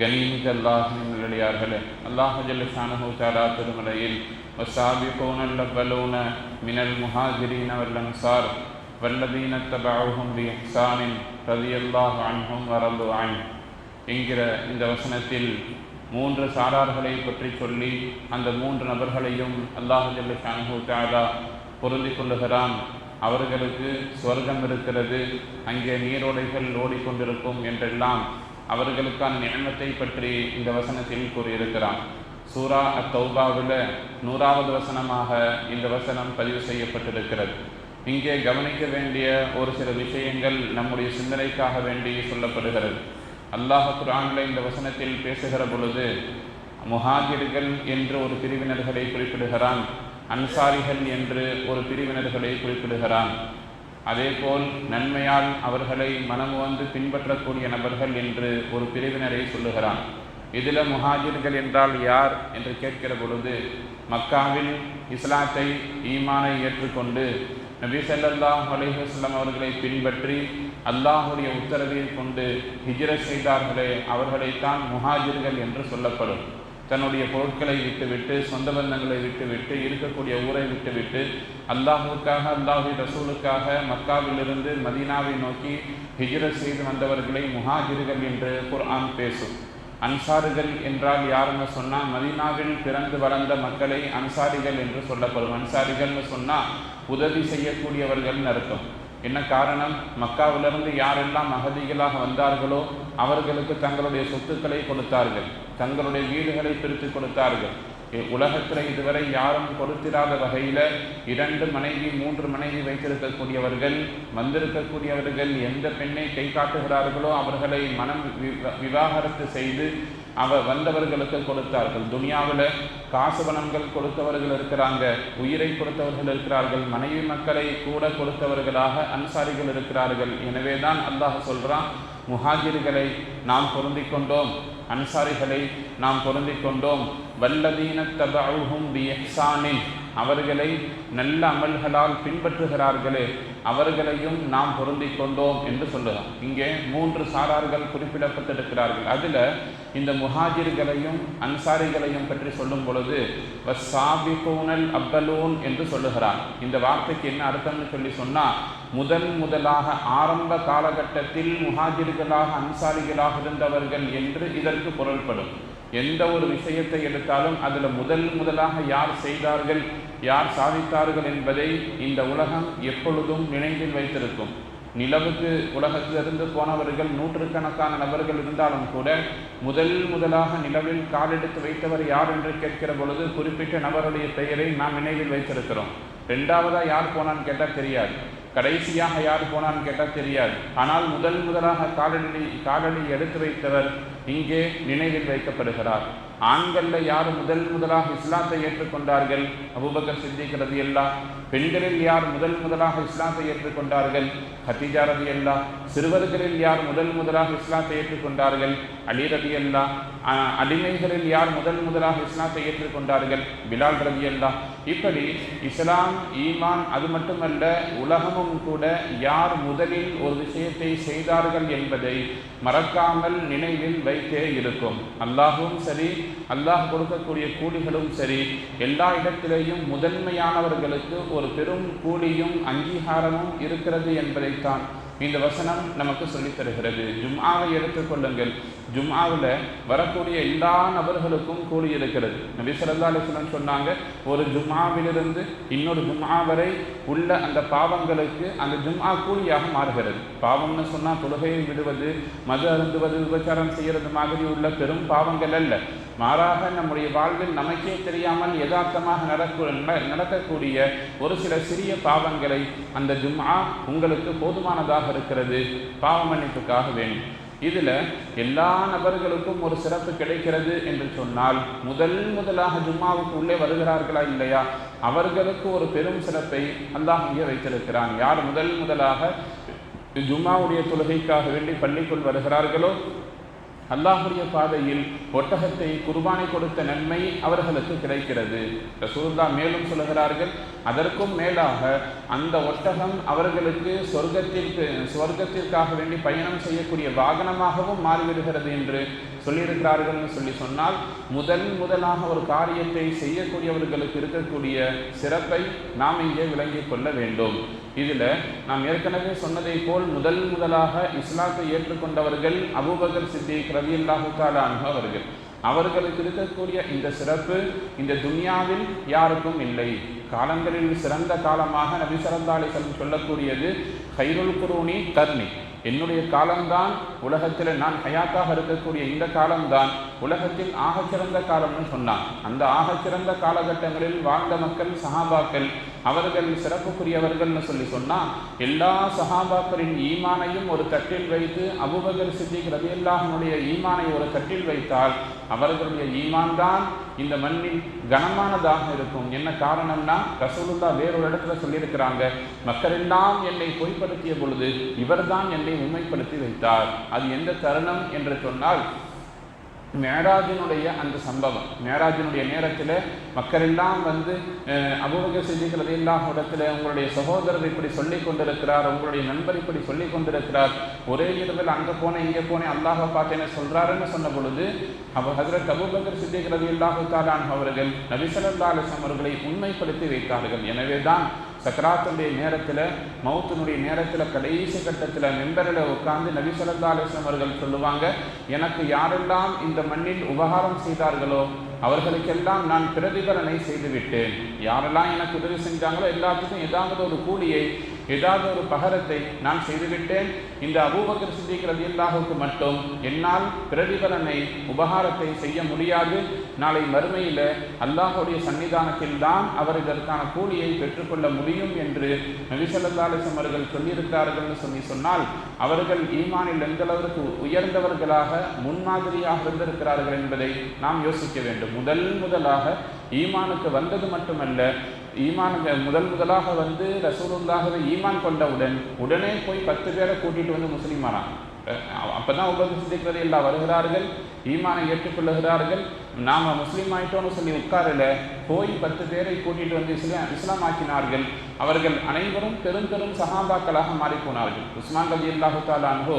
கனிமிக அல்லாஹின் நிலையார்களே அல்லாஹ் ஜல்லஷானஹு தாலா திருமலையில் வசாபிகோன அல்லவலூன மினல் முஹாஜிரீன வல்லன்சார் வல்லதீன தபாவுஹும் பி இஹ்சானின் ரதியல்லாஹு அன்ஹும் வரது அன் என்கிற இந்த வசனத்தில் மூன்று சாரார்களை பற்றி சொல்லி அந்த மூன்று நபர்களையும் அல்லாஹ் ஜல்லஷானஹு தாலா பொருந்தி கொள்ளுகிறான். அவர்களுக்கு சொர்க்கம் இருக்கிறது அங்கே நீரோடைகள் ஓடிக்கொண்டிருக்கும் என்றெல்லாம் அவர்களுக்கான நியமத்தை பற்றி இந்த வசனத்தில் கூறியிருக்கிறான் சூரா அத்தௌபாவில் நூறாவது வசனமாக இந்த வசனம் பதிவு செய்யப்பட்டிருக்கிறது. இங்கே கவனிக்க வேண்டிய ஒரு சில விஷயங்கள் நம்முடைய சிந்தனைக்காக வேண்டி சொல்லப்படுகிறது. அல்லாஹ் குரானில் இந்த வசனத்தில் பேசுகிற பொழுது முஹாஜிர்கள் என்று ஒரு பிரிவினர்களை குறிப்பிடுகிறான் அன்சாரிகள் என்று ஒரு பிரிவினர்களை குறிப்பிடுகிறான். அதேபோல் நன்மையால் அவர்களை மனம் வந்து பின்பற்றக்கூடிய நபர்கள் என்று ஒரு பிரிவினரை சொல்லுகிறான். இதில் முஹாஜிர்கள் என்றால் யார் என்று கேட்கிற பொழுது மக்காவில் இஸ்லாத்தை ஈமானை ஏற்றுக்கொண்டு நபி சல்லாஹ் அலைஹி அவர்களை பின்பற்றி அல்லாஹுடைய உத்தரவை கொண்டு ஹிஜ்ரத் செய்தார்களே அவர்களைத்தான் முஹாஜிர்கள் என்று சொல்லப்படும். தன்னுடைய பொருட்களை விட்டுவிட்டு சொந்த பந்தங்களை விட்டுவிட்டு இருக்கக்கூடிய ஊரை விட்டுவிட்டு அல்லாஹுக்காக அல்லாஹு ரசூலுக்காக மக்காவிலிருந்து மதீனாவை நோக்கி ஹிஜ்ரத் செய்து வந்தவர்களை முஹாஜிர்கள் என்று குர்ஆன் பேசும். அன்சாரிகள் என்றால் யாருன்னு சொன்னால் மதீனாவில் பிறந்து வளர்ந்த மக்களை அன்சாரிகள் என்று சொல்லப்படும். அன்சாரிகள்னு சொன்னால் உதவி செய்யக்கூடியவர்கள்னு அர்த்தம். என்ன காரணம்? மக்காவிலிருந்து யாரெல்லாம் அகதிகளாக வந்தார்களோ அவர்களுக்கு தங்களுடைய சொத்துக்களை கொடுத்தார்கள். தங்களுடைய வீடுகளை பிரித்து கொடுத்தார்கள். உலகத்தில் இதுவரை யாரும் கொடுத்திராத வகையில் இரண்டு மனைவி மூன்று மனைவி வைத்திருக்கக்கூடியவர்கள் வந்திருக்கக்கூடியவர்கள் எந்த பெண்ணை கை காட்டுகிறார்களோ அவர்களை மனம் விவாகரத்து செய்து அவர் வந்தவர்களுக்கு கொடுத்தார்கள். துனியாவில் காசு பணங்கள் கொடுத்தவர்கள் இருக்கிறாங்க உயிரை கொடுத்தவர்கள் இருக்கிறார்கள் மனைவி மக்களை கூட கொடுத்தவர்களாக அன்சாரிகள் இருக்கிறார்கள். எனவே தான் அல்லாஹ் சொல்கிறான் முஹாஜிர்களை நாம் பொருந்திக் கொண்டோம் அன்சாரிகளை நாம் பொருந்திக் கொண்டோம். வல்லதீன தபவுஹும் பி எஹ்சானின் அவர்களை நல்ல அமல்களால் பின்பற்றுகிறார்களே அவர்களையும் நாம் பொருந்திக் கொண்டோம் என்று சொல்லுகிறோம் இங்கே மூன்று சாரார்கள் குறிப்பிடப்பட்டிருக்கிறார்கள். அதில் இந்த முஹாஜிர்களையும் அன்சாரிகளையும் பற்றி சொல்லும் பொழுது சாபிகூனல் அப்பலூன் என்று சொல்லுகிறார். இந்த வார்த்தைக்கு என்ன அர்த்தம்னு சொல்லி சொன்னால் முதன் முதலாக ஆரம்ப காலகட்டத்தில் முஹாஜிர்களாக அன்சாரிகளாக இருந்தவர்கள் என்று இதற்கு பொருள்படும். எந்த ஒரு விஷயத்தை எடுத்தாலும் அதில் முதல் முதலாக யார் செய்தார்கள் யார் சாதித்தார்கள் என்பதை இந்த உலகம் எப்பொழுதும் நினைவில் வைத்திருக்கும். நிலவுக்கு உலகத்திலிருந்து போனவர்கள் நூற்றுக்கணக்கான நபர்கள் இருந்தாலும் கூட முதல் முதலாக நிலவில் காலெடுத்து வைத்தவர் யார் என்று கேட்கிற பொழுது குறிப்பிட்ட நபருடைய பெயரை நாம் நினைவில் வைத்திருக்கிறோம். ரெண்டாவதாக யார் போனான்னு கேட்டால் தெரியாது. கடைசியாக யார் போனான்னு கேட்டால் தெரியாது. ஆனால் முதல் முதலாக காலடி காலடி எடுத்து வைத்தவர் இங்கே நினைவில் வைக்கப்படுகிறார். ஆண்களில் யார் முதல் முதலாக இஸ்லாத்தை ஏற்றுக்கொண்டார்கள்? அபுபக்கர் சித்திக் ரதி அல்லா பெண்களில் யார் முதல் முதலாக இஸ்லாத்தை ஏற்றுக்கொண்டார்கள்? ஹத்திஜா ரதி அல்லா சிறுவர்களில் யார் முதல் முதலாக இஸ்லாத்தை ஏற்றுக்கொண்டார்கள்? அலி ரதி அல்லா அடிமைகளில் யார் முதல் முதலாக இஸ்லாத்தை ஏற்றுக்கொண்டார்கள்? பிலால் ரதி அல்லா இப்படி இஸ்லாம் ஈமான் அது மட்டுமல்ல உலகமும் கூட யார் முதலில் ஒரு விஷயத்தை செய்தார்கள் என்பதை மறக்காமல் நினைவில் வைத்தே இருக்கும். அல்லாஹும் சரி அல்லாஹ் கொடுக்கக்கூடிய கூலிகளும் சரி எல்லா இடத்திலேயும் முதன்மையானவர்களுக்கு ஒரு பெரும் கூலியும் அங்கீகாரமும் இருக்கிறது என்பதைத்தான் இந்த வசனம் நமக்கு சொல்லித் தருகிறது ஜும்ஆவை எடுத்துக்கொள்ளுங்கள் ஜும்மாவில் வரக்கூடிய எல்லா நபர்களுக்கும் கூலி இருக்கிறது நபி ஸல்லல்லாஹு அலைஹி சொன்னாங்க ஒரு ஜும்மாவிலிருந்து இன்னொரு ஜும்மா வரை உள்ள அந்த பாவங்களுக்கு அந்த ஜும்மா கூலியாக மாறுகிறது. பாவம்னு சொன்னால் தொழுகையை விடுவது மது அருந்துவது விபச்சாரம் செய்கிறது மாதிரி உள்ள பெரும் பாவங்கள் அல்ல. மாறாக நம்முடைய வாழ்வில் நமக்கே தெரியாமல் யதார்த்தமாக நடக்க நடக்கக்கூடிய ஒரு சில சிறிய பாவங்களை அந்த ஜும்மா உங்களுக்கு போதுமானதாக இருக்கிறது. பாவமன்னிப்புக்காக வேண்டும் இதில் எல்லா நபர்களுக்கும் ஒரு சிறப்பு கிடைக்கிறது என்று சொன்னால் முதல் முதலாக ஜும்மாவுக்கு உள்ளே வருகிறார்களா இல்லையா? அவர்களுக்கு ஒரு பெரும் சிறப்பை அல்லாஹ் இங்கே வைத்திருக்கிறான். யார் முதல் முதலாக ஜும்மாவுடைய தொழுகைக்காக வேண்டி பள்ளிக்குள் வருகிறார்களோ அல்லாஹுடைய பாதையில் ஒட்டகத்தை குர்பானை கொடுத்த நன்மை அவர்களுக்கு கிடைக்கிறது. ரசூல்லா மேலும் சொல்லுகிறார்கள் அதற்கும் மேலாக அந்த ஒட்டகம் அவர்களுக்கு சொர்க்கத்திற்கு சொர்க்கத்திற்காக வேண்டி பயணம் செய்யக்கூடிய வாகனமாகவும் மாறிவிடுகிறது என்று சொல்லியிருக்கிறார்கள்னு சொல்லி சொன்னால் முதல் முதலாக ஒரு காரியத்தை செய்யக்கூடியவர்களுக்கு இருக்கக்கூடிய சிறப்பை நாம் இங்கே விளங்கிக் கொள்ள வேண்டும். இதில் நாம் ஏற்கனவே சொன்னதை போல் முதல் முதலாக இஸ்லாத்தை ஏற்றுக்கொண்டவர்கள் அபுபகர் சித்திக் ரவி அல்லாஹு அவர்கள். அவர்களுக்கு இருக்கக்கூடிய இந்த சிறப்பு இந்த துனியாவில் யாருக்கும் இல்லை. காலங்களில் சிறந்த காலமாக நபி ஸல்லல்லாஹு அலைஹி சொல்லக்கூடியது ஹைருல் குரூனி கர்ணி என்னுடைய காலம்தான் உலகத்தில் நான் ஹயாத்தாக இருக்கக்கூடிய இந்த காலம்தான் உலகத்தில் ஆகச்சிறந்த காலம்னு சொன்னான். அந்த ஆகச்சிறந்த காலகட்டங்களில் வாழ்ந்த மக்கள் சஹாபாக்கள் அவர்கள் சிறப்புக்குரியவர்கள்னு சொல்லி சொன்னால் எல்லா சஹாபாக்களின் ஈமானையும் ஒரு தட்டில் வைத்து அபுபகர் சித்திக் ரதியல்லாஹனுடைய ஈமானை ஒரு தட்டில் வைத்தால் அவர்களுடைய ஈமான் தான் இந்த மண்ணில் கனமானதாக இருக்கும். என்ன காரணம்னா ரசூலுல்லா வேறொரு இடத்துல சொல்லியிருக்கிறாங்க மக்களெல்லாம் என்னை பொய்ப்படுத்திய பொழுது இவர்தான் என்னை உண்மைப்படுத்தி வைத்தார். அது எந்த தருணம் என்று சொன்னால் மேராஜினுடைய அந்த சம்பவம். மேராஜினுடைய நேரத்தில் மக்கள் எல்லாம் வந்து அபூபக செய்திகள் அதையெல்லாம் இடத்துல உங்களுடைய சகோதரர் இப்படி சொல்லி கொண்டிருக்கிறார் உங்களுடைய நண்பர் இப்படி சொல்லி கொண்டிருக்கிறார். ஒரே இரவில் அங்கே போனேன் இங்கே போனேன் அல்லாஹை பார்த்தேன்னு சொல்கிறாருன்னு சொன்ன பொழுது அவர் ஹசரத் அபூபக்கர் சித்திகள் இல்லாஹு தாலான் அவர்கள் நபிசல்லா அலிஸ்லாம் அவர்களை உண்மைப்படுத்தி வைத்தார்கள். எனவே தான் சக்கராத்துடைய நேரத்தில் மௌத்தினுடைய நேரத்தில் கடைசி கட்டத்தில் மெம்பரில் உட்கார்ந்து நபி சொல்லா அலிஸ்லாம் அவர்கள் சொல்லுவாங்க எனக்கு யாரெல்லாம் இந்த மண்ணில் உபகாரம் செய்தார்களோ அவர்களுக்கெல்லாம் நான் பிரதிபலனை செய்துவிட்டேன். யாரெல்லாம் எனக்கு உதவி செஞ்சாங்களோ எல்லாத்துக்கும் ஏதாவது ஒரு கூலியை ஏதாவது ஒரு பகரத்தை நான் செய்துவிட்டேன். இந்த அபூபக்கர் சித்திக் ரதியல்லாஹுக்கு மட்டும் என்னால் பிரதிபலனை உபகாரத்தை செய்ய முடியாது. நாளை மறுமையில் அல்லாஹுடைய சன்னிதானத்தில் தான் அவர் இதற்கான கூலியை பெற்றுக்கொள்ள முடியும் என்று நபிசல்லாலிசம் அவர்கள் சொல்லியிருக்கிறார்கள் சொல்லி சொன்னால் அவர்கள் ஈமானில் எந்த அளவிற்கு உயர்ந்தவர்களாக முன்மாதிரியாக இருந்திருக்கிறார்கள் என்பதை நாம் யோசிக்க வேண்டும். முதல் முதலாக ஈமானுக்கு வந்தது மட்டுமல்ல ஈமானுக்கு முதல் முதலாக வந்து ரசூலுல்லாகவே ஈமான் கொண்டவுடன் உடனே போய் பத்து பேரை கூட்டிட்டு வந்து முஸ்லீமானாங்க அப்பதான் உபதேசிக்கிறது எல்லாம் வருகிறார்கள் ஈமானை ஏற்றுக்கொள்ளுகிறார்கள். நாம் முஸ்லீம் ஆயிட்டோம்னு சொல்லி உட்காரல போய் பத்து பேரை கூட்டிட்டு வந்து இஸ்லாம் இஸ்லாம் ஆக்கினார்கள் அவர்கள் அனைவரும் பெரும் பெரும் சஹாபாக்களாக மாறிப்போனார்கள். உஸ்மான் ரதி அல்லாஹு தாலான்ஹோ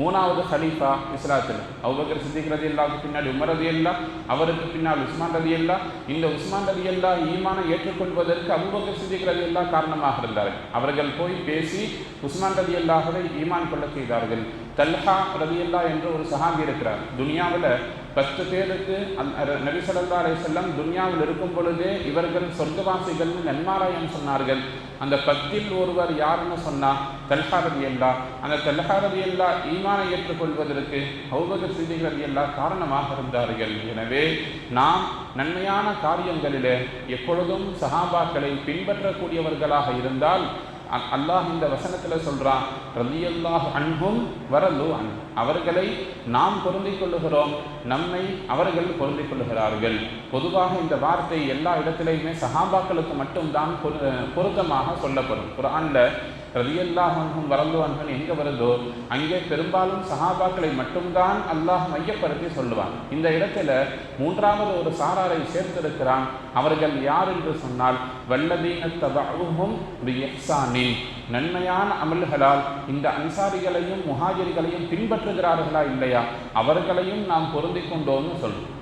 மூணாவது ஹலீஃபா இஸ்லாத்தில். அவ்வகர் சித்திக் ரதி அல்லாவுக்கு பின்னாடி உமர் ரதி அல்லா அவருக்கு பின்னால் உஸ்மான் ரதி அல்லா இந்த உஸ்மான் ரதி அல்லா ஈமானை ஏற்றுக்கொள்வதற்கு அவ்வகர் சித்திக் ரதி அல்லா காரணமாக இருந்தார்கள் அவர்கள் போய் பேசி உஸ்மான் ரதி அல்லாஹவை ஈமான் கொள்ள செய்தார்கள். தல்ஹா ரதி அல்லா என்று ஒரு சஹாபி இருக்கிறார். துனியாவில் பத்து பேருக்கு நபி சொல்லா அலி செல்லம் துன்யாவில் இருக்கும் பொழுதே இவர்கள் சொர்க்கவாசிகள் நன்மாராயம் சொன்னார்கள். அந்த பத்தில் ஒருவர் யாருன்னு சொன்னா தெல்ஹாரதி எல்லா அல்லா அந்த தெல்ஹாரதி எல்லா ஈமானை ஏற்றுக்கொள்வதற்கு ஹௌபகர் சிதிக் எல்லா காரணமாக இருந்தார்கள். எனவே நாம் நன்மையான காரியங்களிலே எப்பொழுதும் சஹாபாக்களை பின்பற்றக்கூடியவர்களாக இருந்தால் அல்லாஹ் இந்த வசனத்தில் சொல்கிறான் ரலியல்லாஹ் அன்பும் வரலு அன் அவர்களை நாம் பொருந்திக் கொள்ளுகிறோம் நம்மை அவர்கள் பொருந்திக் கொள்ளுகிறார்கள். பொதுவாக இந்த வார்த்தை எல்லா இடத்திலையுமே சஹாபாக்களுக்கு மட்டும்தான் பொருத்தமாக சொல்லப்படும். குரானில் ரதியல்லாஹ் அன்ஹும் வரலு அன்ஹன் எங்கே வருதோ அங்கே பெரும்பாலும் சஹாபாக்களை மட்டும்தான் அல்லாஹ் மையப்படுத்தி சொல்லுவான். இந்த இடத்துல மூன்றாவது ஒரு சாராரை சேர்த்திருக்கிறான். அவர்கள் யார் என்று சொன்னால் வல்லதீன தபஅஹும் நன்மையான அமல்களால் இந்த அன்சாரிகளையும் முஹாஜிர்களையும் பின்பற்றுகிறார்களா இல்லையா? அவர்களையும் நாம் பொருந்திக் கொண்டோம்னு சொல்லுவோம்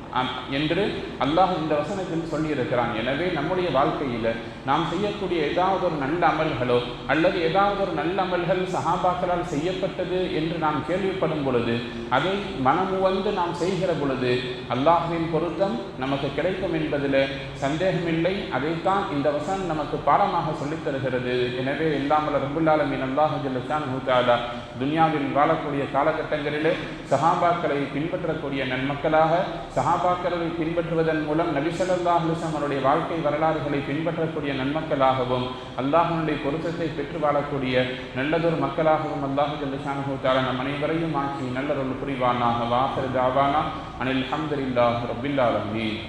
என்று அல்லாஹ் இந்த வசனத்தில் சொல்லியிருக்கிறான். எனவே நம்முடைய வாழ்க்கையில் நாம் செய்யக்கூடிய ஏதாவது ஒரு நல்ல அமல்களோ அல்லது ஏதாவது ஒரு நல்ல அமல்கள் சஹாபாக்களால் செய்யப்பட்டது என்று நாம் கேள்விப்படும் பொழுது அதை மனமுவந்து நாம் செய்கிற பொழுது அல்லாஹுவின் பொருத்தம் நமக்கு கிடைக்கும் என்பதில் சந்தேகமில்லை. அதைத்தான் இந்த வசனம் நமக்கு பாடமாக சொல்லித் தருகிறது. எனவே இல்லாமல் ரபுல்லாலமின் அல்லாஹ் ஜல்லுசான் ஹூத்தாலா துனியாவில் வாழக்கூடிய காலகட்டங்களிலே சஹாபாக்களை பின்பற்றக்கூடிய நன்மக்களாக சஹா சஹாபாக்களை பின்பற்றுவதன் மூலம் நபிசல்லாஹ் அவருடைய வாழ்க்கை வரலாறுகளை பின்பற்றக்கூடிய நன்மக்களாகவும் அல்லாஹனுடைய பொருத்தத்தை பெற்று வாழக்கூடிய நல்லதொரு மக்களாகவும் அல்லாஹு ஜல்லிஷானு தாலா நம் அனைவரையும் ஆக்கி நல்லதொரு புரிவானாக வாசர் தாவானா அனில் அஹமதுல்லாஹ் ரபில்லாலமீன்